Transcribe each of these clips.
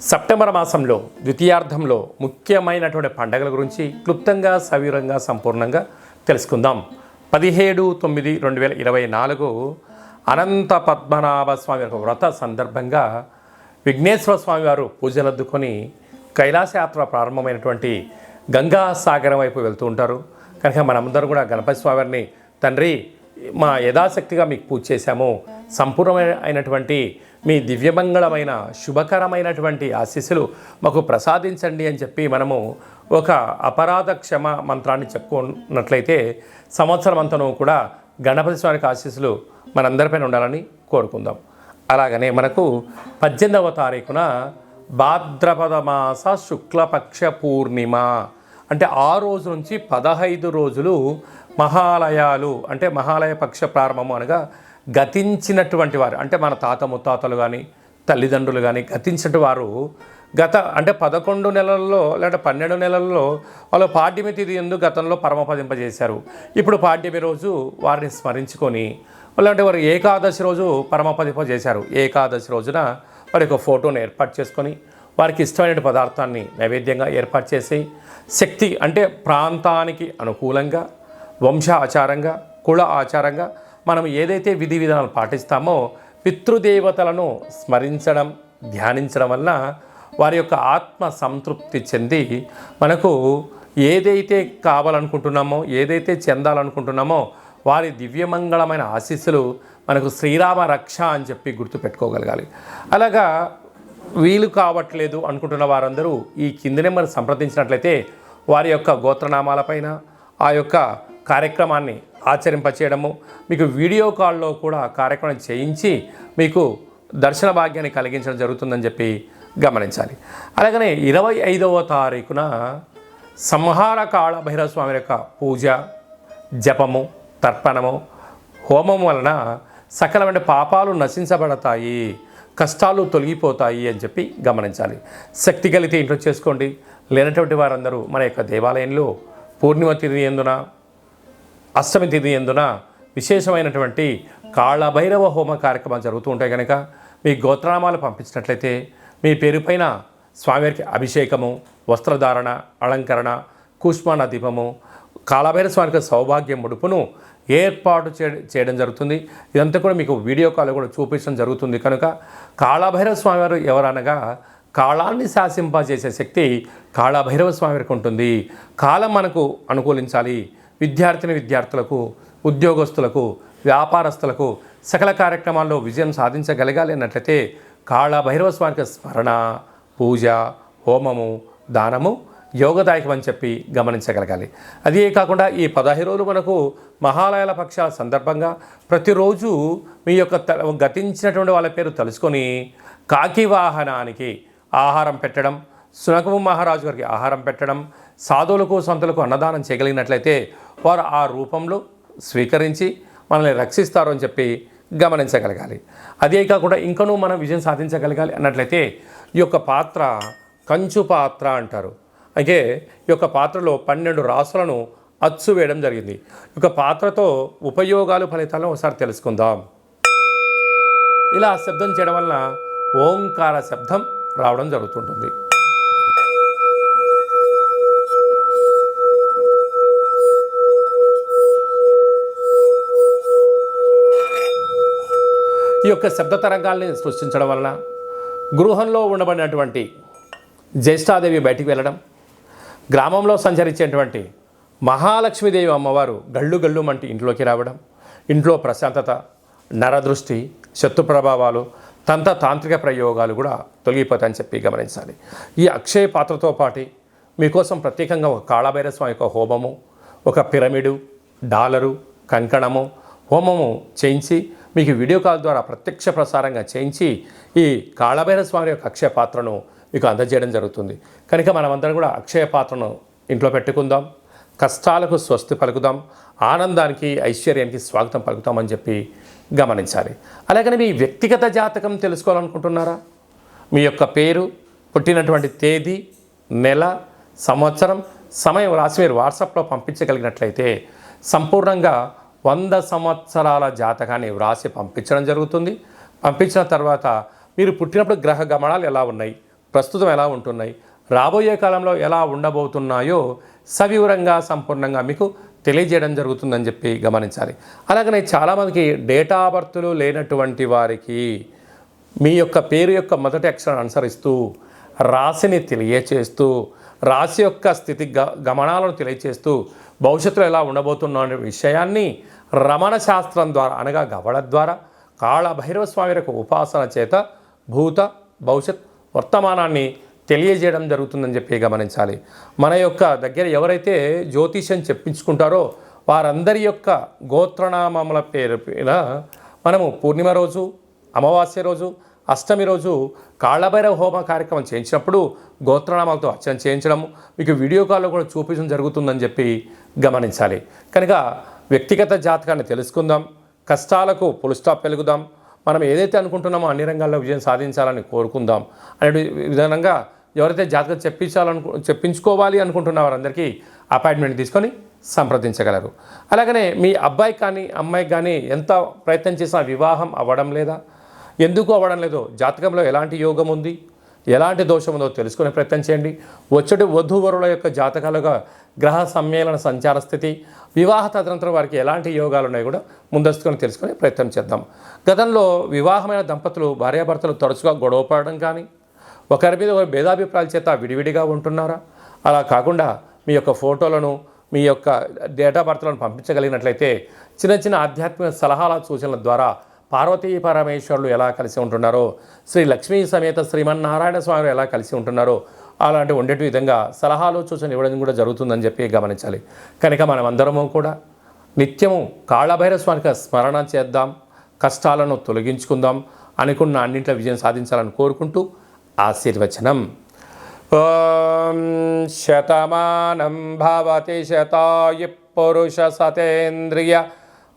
September మాసంలో ద్వితీయార్థంలో ముఖ్యమైనటువంటి పండగల గురించి క్లుప్తంగా సవివరంగా సంపూర్ణంగా తెలుసుకుందాం. పదిహేడు తొమ్మిది రెండు వేల ఇరవై నాలుగు అనంత పద్మనాభ స్వామి యొక్క వ్రత సందర్భంగా విఘ్నేశ్వర స్వామి వారు పూజలద్దుకొని కైలాసయాత్ర ప్రారంభమైనటువంటి గంగా సాగరం వైపు వెళ్తూ ఉంటారు. కనుక మనమందరం కూడా గణపతి స్వామి వారిని తండ్రి మా యథాశక్తిగా మీకు పూజ చేశాము. సంపూర్ణమైన అయినటువంటి మీ దివ్యమంగళమైన శుభకరమైనటువంటి ఆశీస్సులు మాకు ప్రసాదించండి అని చెప్పి మనము ఒక అపరాధ క్షమ మంత్రాన్ని చెప్పుకున్నట్లయితే సంవత్సరం అంతను కూడా గణపతి స్వామికి ఆశీస్సులు మనందరిపైన ఉండాలని కోరుకుందాం. అలాగనే మనకు పద్దెనిమిదవ తారీఖున భాద్రపద మాస శుక్లపక్ష పూర్ణిమ. అంటే ఆ రోజు నుంచి పదహైదు రోజులు మహాలయాలు అంటే మహాలయ పక్ష ప్రారంభము అనగా గతించినటువంటి వారు అంటే మన తాత ముత్తాతలు కానీ తల్లిదండ్రులు కానీ గతించినటువంటి వారు గత అంటే పదకొండు నెలల్లో లేదా పన్నెండు నెలల్లో వాళ్ళు పాడ్యమి తిథి ఎందు గతంలో పరమపదింపజేశారు. ఇప్పుడు పాడ్యమి రోజు వారిని స్మరించుకొని అలాంటి వారు ఏకాదశి రోజు పరమపదింప చేశారు ఏకాదశి రోజున వారి యొక్క ఫోటోను ఏర్పాటు చేసుకొని వారికి ఇష్టమైన పదార్థాన్ని నైవేద్యంగా ఏర్పాటు చేసి శక్తి అంటే ప్రాంతానికి అనుకూలంగా వంశ ఆచారంగా కుల ఆచారంగా మనం ఏదైతే విధి విధానాలు పాటిస్తామో పితృదేవతలను స్మరించడం ధ్యానించడం వల్ల వారి యొక్క ఆత్మ సంతృప్తి చెంది మనకు ఏదైతే కావాలనుకుంటున్నామో ఏదైతే చెందాలనుకుంటున్నామో వారి దివ్యమంగళమైన ఆశీస్సులు మనకు శ్రీరామ రక్ష అని చెప్పి గుర్తుపెట్టుకోగలగాలి అలాగా వీలు కావట్లేదు అనుకుంటున్న వారందరూ ఈ కింది నెంబర్ సంప్రదించినట్లయితే వారి యొక్క గోత్రనామాలపైన ఆ యొక్క కార్యక్రమాన్ని ఆచరింపచేయడము మీకు వీడియో కాల్లో కూడా కార్యక్రమం చేయించి మీకు దర్శన భాగ్యాన్ని కలిగించడం జరుగుతుందని చెప్పి గమనించాలి. అలాగనే ఇరవై ఐదవ తారీఖున సంహార కాళ భైరవ స్వామి యొక్క పూజ జపము తర్పణము హోమం వలన సకలమైన పాపాలు నశించబడతాయి కష్టాలు తొలగిపోతాయి అని చెప్పి గమనించాలి. శక్తి కలిగితే ఇంట్లో చేసుకోండి. లేనటువంటి వారందరూ మన యొక్క దేవాలయంలో పూర్ణిమ తిథి ఎందున అష్టమి తిథి ఎందున విశేషమైనటువంటి కాళభైరవ హోమ కార్యక్రమాలు జరుగుతూ ఉంటాయి కనుక మీ గోత్రనామాలు పంపించినట్లయితే మీ పేరుపైన స్వామివారికి అభిషేకము వస్త్రధారణ అలంకరణ కుష్మాన దీపము కాళభైరవ స్వామికి సౌభాగ్యం ముడుపును ఏర్పాటు చే- చేయడం జరుగుతుంది. ఇదంతా కూడా మీకు వీడియో కాల్ కూడా చూపించడం జరుగుతుంది. కనుక కాళభైరవ స్వామివారు ఎవరనగా కాలాన్ని శాసింపజేసే శక్తి కాళభైరవ స్వామివారికి ఉంటుంది. కాలం మనకు అనుకూలించాలి. విద్యార్థిని విద్యార్థులకు ఉద్యోగస్తులకు వ్యాపారస్తులకు సకల కార్యక్రమాల్లో విజయం సాధించగలగాలి అన్నట్లయితే కాళభైరవ స్వామికి స్మరణ పూజ హోమము దానము యోగదాయకం అని చెప్పి గమనించగలగాలి. అదే కాకుండా ఈ పదహైదు రోజులు మనకు మహాలయాల పక్షాల సందర్భంగా ప్రతిరోజు మీ యొక్క గతించినటువంటి వాళ్ళ పేరు తెలుసుకొని కాకి వాహనానికి ఆహారం పెట్టడం సునకము మహారాజు గారికి ఆహారం పెట్టడం సాధువులకు సొంతలకు అన్నదానం చేయగలిగినట్లయితే వారు ఆ రూపంలో స్వీకరించి మనల్ని రక్షిస్తారు అని చెప్పి గమనించగలగాలి. అదే కాకుండా ఇంకనూ మనం విజయం సాధించగలగాలి అన్నట్లయితే ఈ యొక్క పాత్ర కంచు పాత్ర అంటారు. అయితే ఈ యొక్క పాత్రలో పన్నెండు రాసులను అచ్చు వేయడం జరిగింది. ఈ యొక్క పాత్రతో ఉపయోగాలు ఫలితాలను ఒకసారి తెలుసుకుందాం. ఇలా శబ్దం చేయడం వలన ఓంకార శబ్దం రావడం జరుగుతుంటుంది. ఈ యొక్క శబ్ద తరంగాల్ని సృష్టించడం వలన గృహంలో ఉండబడినటువంటి జ్యేష్ఠాదేవి బయటికి వెళ్ళడం గ్రామంలో సంచరించేటువంటి మహాలక్ష్మీదేవి అమ్మవారు గళ్ళు గళ్ళు మంటి ఇంట్లోకి రావడం ఇంట్లో ప్రశాంతత నరదృష్టి శత్రు ప్రభావాలు తంత తాంత్రిక ప్రయోగాలు కూడా తొలగిపోతాయని చెప్పి గమనించాలి. ఈ అక్షయ పాత్రతో పాటు మీకోసం ప్రత్యేకంగా ఒక కాళభైరవ స్వామి యొక్క హోమము ఒక పిరమిడు డాలరు కంకణము హోమము చేయించి మీకు వీడియో కాల్ ద్వారా ప్రత్యక్ష ప్రసారంగా చేయించి ఈ కాళభైర స్వామి యొక్క అక్షయ పాత్రను మీకు అందజేయడం జరుగుతుంది. కనుక మనమందరం కూడా అక్షయ పాత్రను ఇంట్లో పెట్టుకుందాం. కష్టాలకు స్వస్తి పలుకుదాం. ఆనందానికి ఐశ్వర్యానికి స్వాగతం పలుకుతామని చెప్పి గమనించాలి. అలాగని మీ వ్యక్తిగత జాతకం తెలుసుకోవాలనుకుంటున్నారా? మీ యొక్క పేరు పుట్టినటువంటి తేదీ నెల సంవత్సరం సమయం రాసి మీరు వాట్సాప్లో పంపించగలిగినట్లయితే సంపూర్ణంగా వంద సంవత్సరాల జాతకాన్ని వ్రాసి పంపించడం జరుగుతుంది. పంపించిన తర్వాత మీరు పుట్టినప్పుడు గ్రహ గమనాలు ఎలా ఉన్నాయి? ప్రస్తుతం ఎలా ఉంటున్నాయి? రాబోయే కాలంలో ఎలా ఉండబోతున్నాయో సవివరంగా సంపూర్ణంగా మీకు తెలియజేయడం జరుగుతుందని చెప్పి గమనించాలి. అలాగనే చాలామందికి డేటా బర్త్లు లేనటువంటి వారికి మీ యొక్క పేరు యొక్క మొదటి అక్షరాన్ని అనుసరిస్తూ రాశిని తెలియచేస్తూ రాశి యొక్క స్థితి గ గమనాలను తెలియచేస్తూ భవిష్యత్తులో ఎలా ఉండబోతున్న అనే విషయాన్ని రమణ శాస్త్రం ద్వారా అనగా గవడ ద్వారా కాళభైరవ స్వామి యొక్క ఉపాసన చేత భూత భవిష్యత్ వర్తమానాన్ని తెలియజేయడం జరుగుతుందని చెప్పి గమనించాలి. మన యొక్క దగ్గర ఎవరైతే జ్యోతిష్యం చెప్పించుకుంటారో వారందరి యొక్క గోత్రనామముల పేరు పైన మనము పూర్ణిమ రోజు అమావాస్య రోజు అష్టమి రోజు కాళ్ళభైరవ హోమ కార్యక్రమం చేయించినప్పుడు గోత్రనామాలతో అర్చన చేయించడం మీకు వీడియో కాల్లో కూడా చూపించడం జరుగుతుందని చెప్పి గమనించాలి. కనుక వ్యక్తిగత జాతకాన్ని తెలుసుకుందాం కష్టాలకు పులుస్టాప్ పెలుగుదాం మనం ఏదైతే అనుకుంటున్నామో అన్ని రంగాల్లో విజయం సాధించాలని కోరుకుందాం అనే విధానంగా ఎవరైతే జాతకం చెప్పించాలనుకు చెప్పించుకోవాలి అనుకుంటున్న వారందరికీ అపాయింట్మెంట్ తీసుకొని సంప్రదించగలరు. అలాగనే మీ అబ్బాయి కానీ అమ్మాయికి కానీ ఎంత ప్రయత్నం చేసినా వివాహం అవ్వడం లేదా ఎందుకు అవ్వడం లేదో? జాతకంలో ఎలాంటి యోగం ఉంది? ఎలాంటి దోషం ఉందో తెలుసుకునే ప్రయత్నం చేయండి. వచ్చటి వధూవరుల యొక్క జాతకాలుగా గ్రహ సమ్మేళన సంచార స్థితి వివాహ తదనంతరం వారికి ఎలాంటి యోగాలు ఉన్నాయో కూడా ముందస్తుకొని తెలుసుకునే ప్రయత్నం చేద్దాం. గతంలో వివాహమైన దంపతులు భార్యాభర్తలు తరచుగా గొడవ పడడం కానీ ఒకరి మీద ఒకరి భేదాభిప్రాయాల చేత విడివిడిగా ఉంటున్నారా? అలా కాకుండా మీ యొక్క ఫోటోలను మీ యొక్క డేటా బర్త్లను పంపించగలిగినట్లయితే చిన్న చిన్న ఆధ్యాత్మిక సలహాల సూచనల ద్వారా పార్వతీ పరమేశ్వరులు ఎలా కలిసి ఉంటున్నారో శ్రీ లక్ష్మీ సమేత శ్రీమన్నారాయణ స్వామి ఎలా కలిసి ఉంటున్నారో అలాంటి ఉండేటి విధంగా సలహాలు సూచనలు ఇవ్వడం కూడా జరుగుతుందని చెప్పి గమనించాలి. కనుక మనం అందరము కూడా నిత్యము కాళభైరవ స్వామికి స్మరణ చేద్దాం కష్టాలను తొలగించుకుందాం అనుకున్న అన్నింటిలో విజయం సాధించాలని కోరుకుంటూ ఆశీర్వచనం. ఓం శతమానం భవతి శతాయు పురుష సతేంద్రియ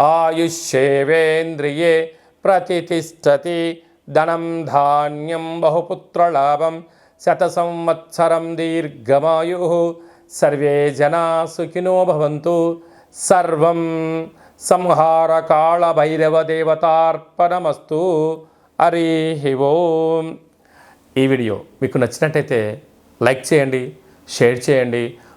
ఆయుష్యేవేంద్రియే ప్రతిష్టతి ధనం ధాన్యం బహుపుత్రలాభం శత సంవత్సరం దీర్ఘమాయు. సర్వే జనా సుఖినో భవంతు. సర్వం సంహార కాళ భైరవ దేవతార్పణమస్తు హరి ఓం. ఈ వీడియో మీకు నచ్చినట్టయితే లైక్ చేయండి షేర్ చేయండి